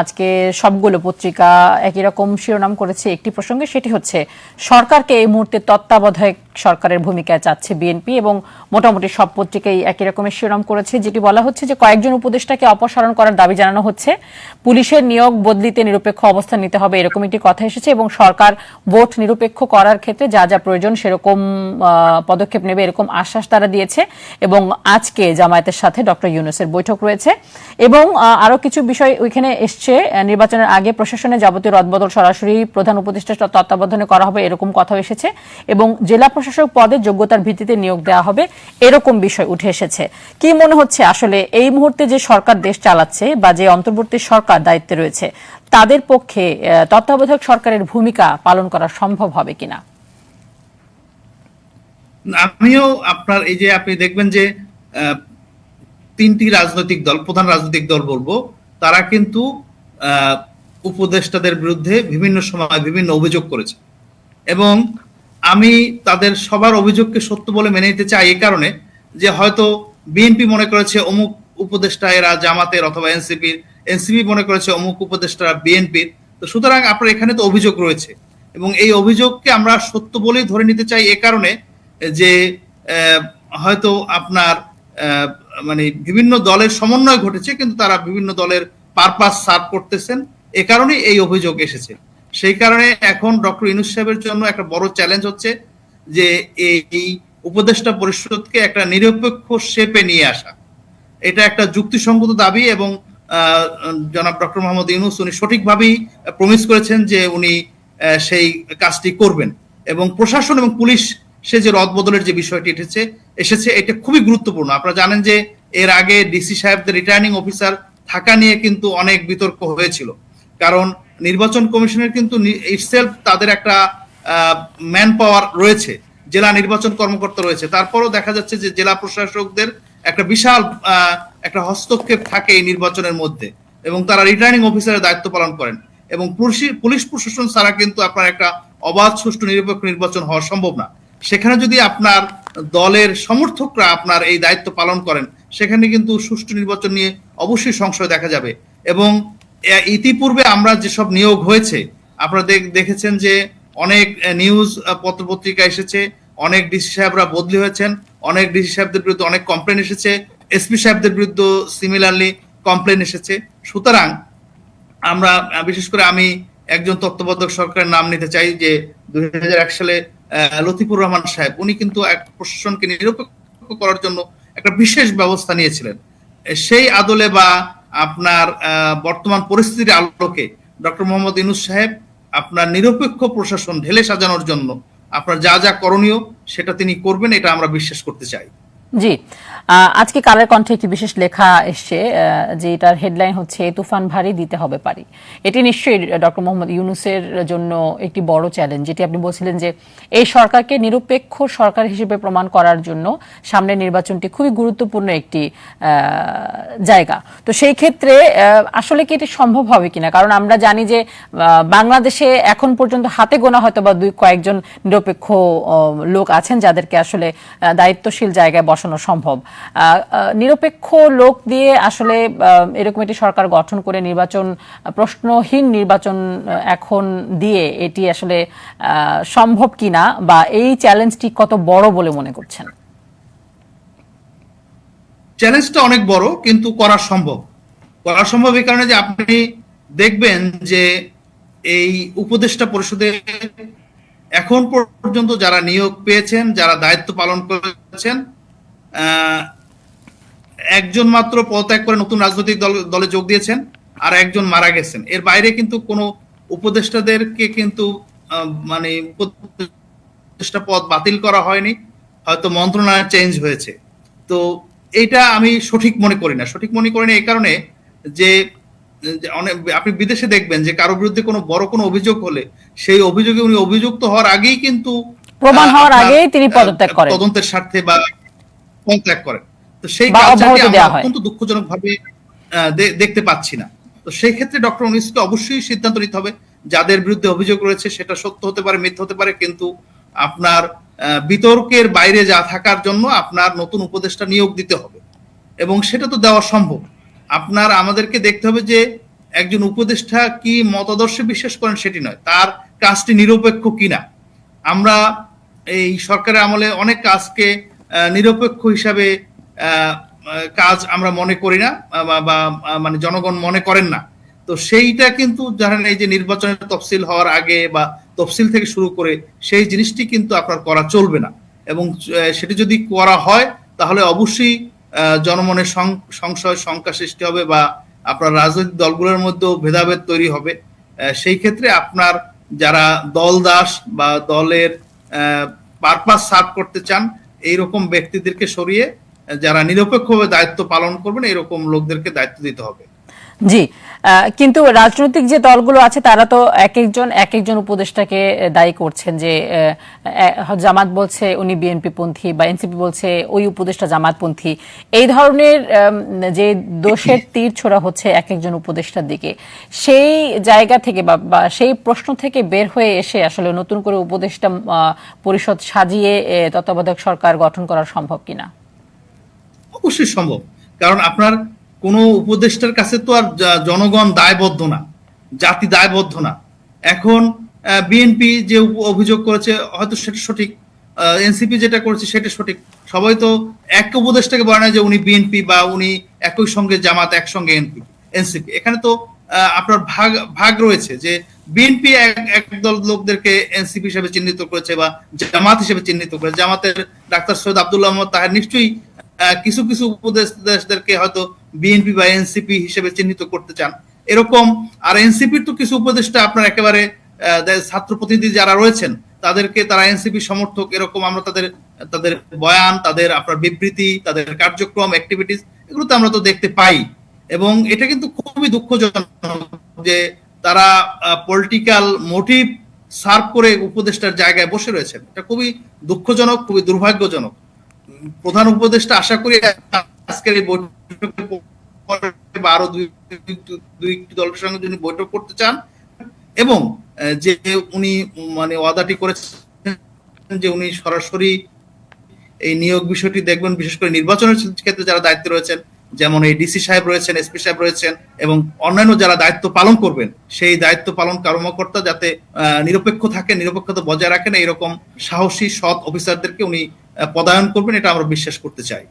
আজকে সবগুলো পত্রিকা একই রকম শিরোনাম করেছে একটি প্রসঙ্গে সেটি হচ্ছে সরকারকে এই মুহূর্তে তত্ত্বাবধায়ক সরকারের ভূমিকায় চাচ্ছে বিএনপি এবং মোটামুটি সব পত্রিকাই একই রকমের শিরোনাম করেছে যেটি বলা হচ্ছে যে কয়েকজন উপদেষ্টাকে অপসারণ করার দাবি জানানো হচ্ছে। পুলিশের নিয়োগ বদলিতে নিরপেক্ষ অবস্থান নিতে হবে এরকম একটি কথা এসেছে এবং সরকার ভোট নিরপেক্ষ করার ক্ষেত্রে যা যা প্রয়োজন সেরকম পদক্ষেপ নেবে এরকম আশ্বাস তারা দিয়েছে এবং আজকে জামায়াতের সাথে ডক্টর ইউনুসের বৈঠক রয়েছে। এবং আহ, আরও কিছু বিষয় ওইখানে এসছে। আহ, নির্বাচনের আগে প্রশাসনে যাবতীয় রদবদল সরাসরি প্রধান উপদেষ্টার তত্ত্বাবধানে করা হবে এরকম কথা এসেছে এবং জেলা প্রশাসক পদে যোগ্যতার ভিত্তিতে নিয়োগ দেওয়া হবে এরকম বিষয় উঠে এসেছে। কি মনে হচ্ছে আসলে এই মুহূর্তে যে সরকার দেশ চালাচ্ছে বা যে অন্তর্বর্তী সরকার দায়িত্বে রয়েছে তাদের পক্ষে তত্ত্বাবধায়ক সরকারের ভূমিকা পালন করা সম্ভব হবে কিনা? আমিও আপনার এই যে আপনি দেখবেন যে তিনটি রাজনৈতিক দল প্রধান রাজনৈতিক দল বলব তারা কিন্তু উপদেষ্টাদের বিরুদ্ধে বিভিন্ন সময় বিভিন্ন অভিযোগ করেছে। এবং আমি তাদের সবার অভিযোগকে সত্য বলে মেনে নিতে চাই এই কারণে যে হয়তো বিএনপি মনে করেছে অমুক উপদেষ্টা এরা জামাতের অথবা এনসিপির, এনসিপি মনে করেছে অমুক উপদেষ্টা বিএনপির। তো সুতরাং আপনার এখানে তো অভিযোগ রয়েছে এবং এই অভিযোগকে আমরা সত্য বলেই ধরে নিতে চাই এ কারণে যে হয়তো আপনার মানে বিভিন্ন দলের সমন্বয় ঘটেছে, কিন্তু তারা বিভিন্ন দলের পারপাস সার্ভ করতেছেন, এ কারণেই এই অভিযোগ এসেছে। সেই কারণে এখন ডক্টর ইনুস সাহেবের জন্য একটা বড় চ্যালেঞ্জ হচ্ছে যে এই এই উপদেষ্টা পরিষদকে একটা নিরপেক্ষ শেপে নিয়ে আসা। এটা একটা যুক্তিসঙ্গত দাবি এবং জনাব ডক্টর মোহাম্মদ ইউনুস উনি সঠিকভাবেই প্রমিস করেছেন যে উনি সেই কাজটি করবেন এবং প্রশাসন এবং পুলিশ সে যে রদবদলের যে বিষয়টি এসেছে এসেছে, এটা খুবই গুরুত্বপূর্ণ। আপনারা জানেন যে এর আগে ডিসি সাহেবদের রিটার্নিং অফিসার থাকা নিয়ে কিন্তু অনেক বিতর্ক হয়েছিল। কারণ নির্বাচন কমিশনের কিন্তু ইটসেলফ তাদের একটা ম্যান পাওয়ার রয়েছে। জেলা নির্বাচন কর্মকর্তা রয়েছে। তারপরও দেখা যাচ্ছে যে জেলা প্রশাসকদের একটা বিশাল একটা হস্তক্ষেপ থাকে এই নির্বাচনের মধ্যে এবং তারা রিটার্নিং অফিসারের দায়িত্ব পালন করেন এবং পুলিশ প্রশাসন ছাড়া কিন্তু আপনার একটা অবাধ, সুষ্ঠু, নিরপেক্ষ নির্বাচন হওয়া সম্ভব না। সেখানে যদি আপনার দলের সমর্থকরা আপনার এই দায়িত্ব পালন করেন সেখানে কিন্তু সুষ্ঠু নির্বাচন নিয়ে অবশ্যই সংশয় দেখা যাবে। এবং ইতিপূর্বে আমরা যেসব নিয়োগ হয়েছে, আপনারা দেখ- দেখেছেন যে অনেক নিউজ পত্র পত্রিকা এসেছে, অনেক ডিসি সাহেবরা বদলি হয়েছেন, অনেক ডিসি সাহেবদের বিরুদ্ধে অনেক কমপ্লেন এসেছে, এসপি সাহেবদের বিরুদ্ধে সিমিলারলি কমপ্লেন এসেছে। সুতরাং, আমরা বিশেষ করে আমি একজন তত্ত্বাবধায়ক সরকারের নাম নিতে চাই যে দুই হাজার এক সালে লতিফুর রহমান সাহেব, উনি কিন্তু এক প্রশাসনকে নিরপেক্ষ করার জন্য একটা বিশেষ ব্যবস্থা নিয়েছিলেন। সেই আদলে বা আপনার বর্তমান পরিস্থিতির আলোকে ডক্টর মোহাম্মদ ইনুস সাহেব আপনার নিরপেক্ষ প্রশাসন ঢেলে সাজানোর জন্য আপনার যা যা করণীয় সেটা তিনি করবেন, এটা আমরা বিশ্বাস করতে চাই। জি। আজকে কালের কণ্ঠে একটি বিশেষ লেখা এসছে যে এটার হেডলাইন হচ্ছে, তুফান ভারী দিতে হবে পারি। এটি নিশ্চয়ই ডক্টর মোহাম্মদ ইউনুসের জন্য একটি বড় চ্যালেঞ্জ যেটি আপনি বলছিলেন যে, এই সরকারকে নিরপেক্ষ সরকার হিসেবে প্রমাণ করার জন্য সামনের নির্বাচনটি খুবই গুরুত্বপূর্ণ একটি জায়গা। তো সেই ক্ষেত্রে আসলে কি এটি সম্ভব হবে কিনা? কারণ আমরা জানি যে বাংলাদেশে এখন পর্যন্ত হাতে গোনা হয়তো বা দুই কয়েকজন নিরপেক্ষ লোক আছেন যাদেরকে আসলে দায়িত্বশীল জায়গায় বসানো সম্ভব। নিরপেক্ষ লোক দিয়ে আসলে এরকম একটি সরকার গঠন করে নির্বাচন প্রশ্নহীন নির্বাচন এখন দিয়ে এটি আসলে সম্ভব কিনা বা এই চ্যালেঞ্জটি কত বড় বলে মনে করছেন? চ্যালেঞ্জটা অনেক বড়, কিন্তু করা সম্ভব। করা সম্ভব এই কারণে যে আপনি দেখবেন যে এই উপদেষ্টা পরিষদে এখন পর্যন্ত যারা নিয়োগ পেয়েছেন, যারা দায়িত্ব পালন করেছেন একজন মাত্র পদত্যাগ করে নতুন রাজনৈতিক দল দলে যোগ দিয়েছেন আর একজন মারা গেছেন। এর বাইরে কিন্তু কোনো উপদেষ্টাদেরকে কিন্তু মানে উপদেষ্টা পদ বাতিল করা হয়নি। হয়তো মন্ত্রণালয় চেঞ্জ হয়েছে। তো এটা আমি সঠিক মনে করি না। সঠিক মনে করি না এই কারণে যে অনেক আপনি বিদেশে দেখবেন যে কারও বিরুদ্ধে কোনো বড় কোনো অভিযোগ হলে সেই অভিযোগে উনি অভিযুক্ত হওয়ার আগেই কিন্তু প্রমাণ হওয়ার আগেই তিনি পদত্যাগ করেন। তদন্তের স্বার্থে বা পদত্যাগ করেন তো সেই কালচারটি আমরা অত্যন্ত দুঃখজনক ভাবে দেখতে পাচ্ছি না। তো সেই ক্ষেত্রে ডক্টর উনিসকে অবশ্যই সিদ্ধান্ত নিতে হবে যাদের বিরুদ্ধে অভিযোগ রয়েছে সেটা সত্য হতে পারে মিথ্যা হতে পারে কিন্তু আপনার বিতর্কের বাইরে যা থাকার জন্য আপনার নতুন উপদেষ্টা নিয়োগ দিতে হবে। এবং সেটা তো দেওয়া সম্ভব। আপনার আমাদেরকে দেখতে হবে যে একজন উপদেষ্টা কি মতাদর্শে বিশ্বাস করেন সেটি নয়। তার কাজটি নিরপেক্ষ কিনা। আমরা এই সরকারের আমলে অনেক কাজকে নিরপেক্ষ হিসাবে কাজ আমরা মনে করি না, বা- মানে জনগণ মনে করেন না। তো সেইটা কিন্তু ধরেন এই যে নির্বাচনের তফসিল হওয়ার আগে বা তফসিল থেকে শুরু করে সেই জিনিসটি কিন্তু আপনার করা চলবে না। এবং সেটি যদি করা হয়, তাহলে অবশ্যই সং- সংশয়, শঙ্কা সৃষ্টি হবে বা আপনার রাজনৈতিক দলগুলোর মধ্যেও ভেদাভেদ তৈরি হবে। সেই ক্ষেত্রে আপনার যারা দল দাস বা দলের পারপাস সার্ভ করতে চান এইরকম ব্যক্তিদেরকে সরিয়ে যারা নিরপেক্ষভাবে দায়িত্ব পালন করবেন এরকম লোকদেরকে দায়িত্ব দিতে হবে। জি কিন্তু রাজনৈতিক যে দলগুলো আছে, তারা তো এক একজন এক একজন উপদেষ্টাকে দায়ী করছেন যে জামাত বলছে উনি বিএনপি পন্থী বা এনসিপি বলছে ওই উপদেষ্টা জামাতপন্থী। এই ধরনের যে দোষের তীর ছোড়া হচ্ছে এক একজন উপদেষ্টার দিকে। সেই জায়গা থেকে বা সেই প্রশ্ন থেকে বের হয়ে এসে আসলে নতুন করে উপদেষ্টা পরিষদ সাজিয়ে তত্ত্বাবধায়ক সরকার গঠন করা সম্ভব কিনা? অবশ্যই সম্ভব। কারণ আপনার কোনো উপদেষ্টার কাছে তো আর জনগণ দায়বদ্ধ না, জাতি দায়বদ্ধ না। এখন বিএনপি যে অভিযোগ করেছে, হয়তো সেটা সঠিক এনসিপি যেটা করেছে সেটা সঠিক। সবাই তো এক উপদেষ্টাকে বলে না যে উনি বিএনপি বা উনি একই সঙ্গে জামাত, একসঙ্গে এনপি এনসিপি এখানে তো আপনার ভাগ ভাগ রয়েছে যে বিএনপি একদল লোকদেরকে এনসিপি হিসেবে চিহ্নিত করেছে বা জামাত হিসেবে চিহ্নিত করেছে। জামাতের ডাক্তার সৈয়দ আব্দুল্লাহ তাহার নিশ্চয়ই কিছু কিছু উপদেশদেরকে হয়তো বিএনপি বা এনসিপি হিসেবে চিহ্নিত করতে চান। এরকম আর এনসিপির তো কিছু উপদেষ্টা আপনার একেবারে ছাত্র প্রতিনিধি যারা রয়েছেন, তাদেরকে তারা এনসিপি সমর্থক, এরকম আমরা তাদের তাদের বয়ান, তাদের আপনার বিবৃতি, তাদের কার্যক্রম অ্যাক্টিভিটিস এগুলো তো আমরা তো দেখতে পাই। এবং এটা কিন্তু খুবই দুঃখজনক যে তারা পলিটিক্যাল মোটিভ সার্ভ করে উপদেষ্টার জায়গায় বসে রয়েছেন। এটা খুবই দুঃখজনক, খুবই দুর্ভাগ্যজনক। প্রধান উপদেষ্টা আশা করি আজকের এই বৈঠকে আরও দুই দুই- দলের সঙ্গে যিনি বৈঠক করতে চান এবং যে উনি মানে ওয়াদাটি করেছেন যে উনি সরাসরি এই নিয়োগ বিষয়টি দেখবেন, বিশেষ করে নির্বাচনের ক্ষেত্রে যারা দায়িত্বে রয়েছেন যেমন এই ডিসি সাহেব রয়েছেন, এসপি সাহেব রয়েছেন এবং অন্যান্য যারা দায়িত্ব পালন করবেন, সেই দায়িত্ব পালন কর্মকর্তা যাতে নিরপেক্ষ থাকে নিরপেক্ষতা বজায় রাখেন, এইরকম সাহসী, সৎ অফিসারদেরকে উনি পদায়ন করবেন, এটা আমরা বিশ্বাস করতে চাই।